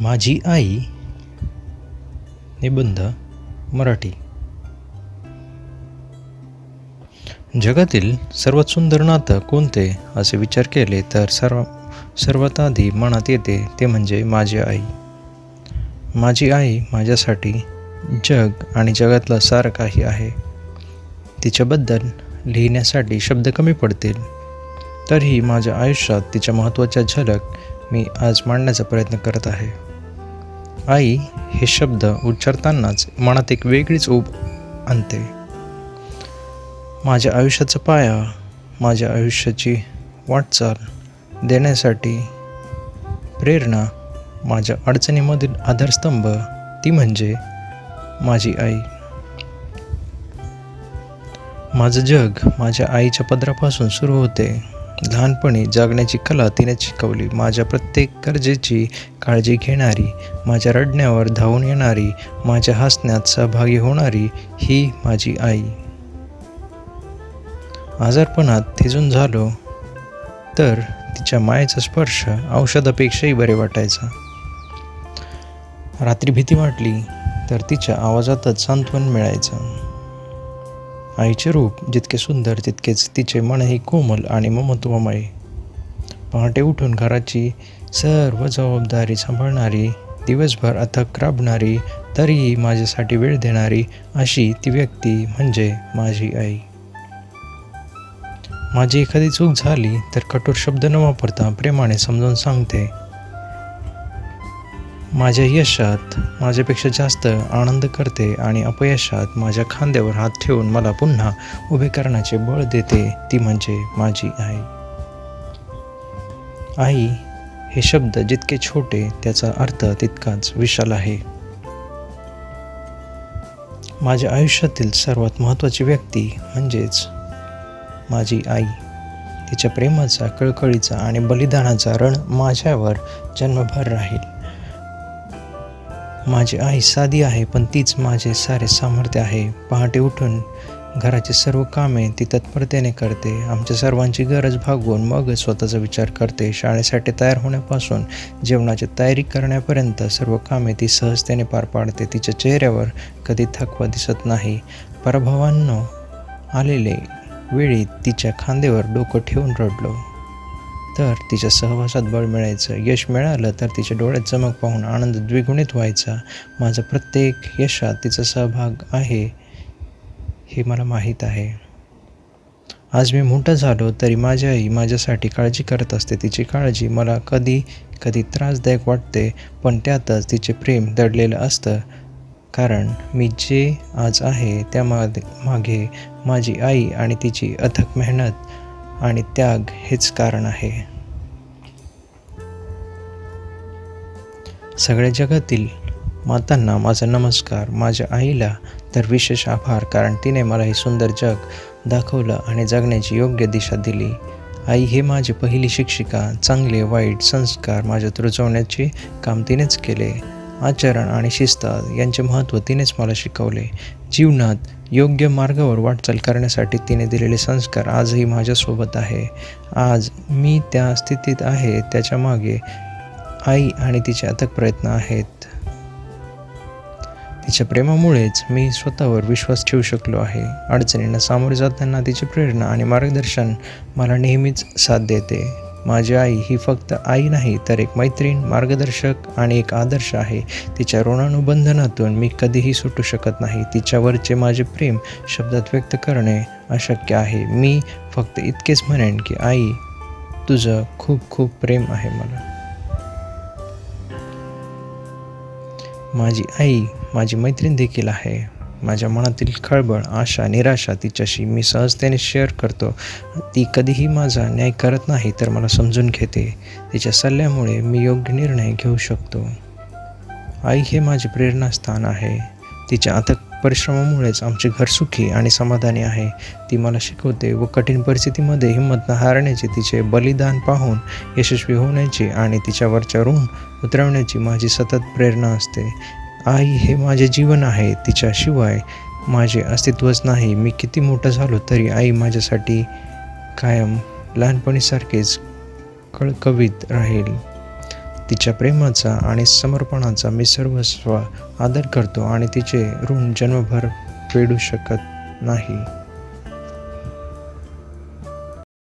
माझी आई निबंध मराठी. जगातील सर्वात सुंदर नातं कोणते? असे विचार केले तर सर्व सर्वात आधी मनात येते ते म्हणजे माझी आई. माझी आई माझ्यासाठी जग आणि जगातलं सारं काही आहे. तिच्याबद्दल लिहिण्यासाठी शब्द कमी पडतील. तरीही माझ्या आयुष्यात तिच्या महत्त्वाच्या झलक मी आज मांडण्याचा प्रयत्न करत आहे. आई हे शब्द उच्चारतानाच मनात एक वेगळीच ऊब आणते. माझ्या आयुष्याचा पाया माझ्या आयुष्याची वाटचाल देण्यासाठी प्रेरणा माझ्या अडचणीमधील आधारस्तंभ ती म्हणजे माझी आई. माझं जग माझ्या आईच्या पदरापासून सुरू होते. लहानपणी जगण्याची कला तिने शिकवली. माझ्या प्रत्येक गरजेची काळजी घेणारी माझ्या रडण्यावर धावून येणारी माझ्या हसण्यात सहभागी होणारी ही माझी आई. आजारपणात थिजून झालो तर तिच्या मायेचा स्पर्श औषधापेक्षाही बरे वाटायचा. रात्री भीती वाटली तर तिच्या आवाजातच सांत्वन मिळायचं. आईचे रूप जितके सुंदर तितकेच तिचे मनही कोमल आणि ममत्वमय. पहाटे उठून घराची सर्व जबाबदारी सांभाळणारी दिवसभर अथक राबणारी तरीही माझ्यासाठी वेळ देणारी अशी ती व्यक्ती म्हणजे माझी आई. माझी एखादी चूक झाली तर कठोर शब्द न वापरता प्रेमाने समजावून सांगते. माझ्या यशात माझ्यापेक्षा जास्त आनंद करते आणि अपयशात माझ्या खांद्यावर हात ठेवून मला पुन्हा उभे करण्याचे बळ देते ती म्हणजे माझी आई. आई हे शब्द जितके छोटे त्याचा अर्थ तितकाच विशाल आहे. माझ्या आयुष्यातील सर्वात महत्त्वाची व्यक्ती म्हणजेच माझी आई. तिच्या प्रेमाचा कळकळीचा आणि बलिदानाचा रण माझ्यावर जन्मभर राहील. माझी आई साधी आहे पण तीच माझे सारे सामर्थ्य आहे. पहाटे उठून घराची सर्व कामे ती तत्परतेने करते. आमच्या सर्वांची गरज भागवून मग स्वतःचा विचार करते. शाळेसाठी तयार होण्यापासून जेवणाची तयारी करण्यापर्यंत सर्व कामे ती सहजतेने पार पाडते. तिच्या चेहऱ्यावर कधी थकवा दिसत नाही. पराभवांनो आलेले वेळी तिच्या खांद्यावर डोकं ठेवून रडलो. तर तिच्या सहवासात बळ मिळायचं यश मिळालं तर तिच्या डोळ्यात चमक पाहून आनंद द्विगुणित व्हायचा. माझा प्रत्येक यशात तिचा सहभाग आहे हे मला माहीत आहे. आज मी मोठं झालो तरी माझी आई माझ्यासाठी काळजी करत असते. तिची काळजी मला कधी कधी त्रासदायक वाटते पण त्यातच तिचे प्रेम दडलेलं असतं. कारण मी जे आज आहे त्या मागे माझी आई आणि तिची अथक मेहनत आणि त्याग हेच कारण आहे. सगळ्या जगातील मातांना माझा नमस्कार. माझ्या आईला तर विशेष आभार कारण तिने मला हे सुंदर जग दाखवलं आणि जगण्याची योग्य दिशा दिली. आई हे माझी पहिली शिक्षिका चांगले वाईट संस्कार माझ्यात रुजवण्याचे काम तिनेच केले. आचरण आणि शिस्त यांचे महत्त्व तिनेच मला शिकवले. जीवनात योग्य मार्गावर वाटचाल करण्यासाठी तिने दिलेले संस्कार आजही माझ्यासोबत आहे. आज मी त्या स्थितीत आहे त्याच्यामागे आई आणि तिचे अथक प्रयत्न आहेत. तिच्या प्रेमामुळेच मी स्वतःवर विश्वास ठेवू शकलो आहे. अडचणींना सामोरे जाताना तिची प्रेरणा आणि मार्गदर्शन मला नेहमीच साथ देते. माझी आई ही फक्त आई नाही तर एक मैत्रीण मार्गदर्शक आणि एक आदर्श आहे. तिच्या ऋणानुबंधनातून मी कधीही सुटू शकत नाही. तिच्यावरचे माझे प्रेम शब्दात व्यक्त करणे अशक्य आहे. मी फक्त इतकेच म्हणेन की आई तुझं खूप खूप प्रेम आहे मला. माझी आई माझी मैत्रीण देखील आहे. माझ्या मनातील खळबळ आशा निराशा तिच्याशी मी सहजतेने शेअर करतो. ती कधीही माझा न्याय करत नाही तर मला समजून घेते. तिच्या सल्ल्यामुळे मी योग्य निर्णय घेऊ शकतो. आई हे माझे प्रेरणास्थान आहे. तिच्या अथक परिश्रमामुळेच आमचे घर सुखी आणि समाधानी आहे. ती मला शिकवते व कठीण परिस्थितीमध्ये हिंमत न हारण्याची तिचे बलिदान पाहून यशस्वी होण्याची आणि तिच्यावरच्या ऋण उतरवण्याची माझी सतत प्रेरणा असते. आई हे माझे जीवन आहे तिच्याशिवाय माझे अस्तित्वच नाही. मी किती मोठं झालो तरी आई माझ्यासाठी कायम लहानपणीसारखेच कळकवीत राहील. तिच्या प्रेमाचा आणि समर्पणाचा मी सर्वस्व आदर करतो आणि तिचे ऋण जन्मभर फेडू शकत नाही.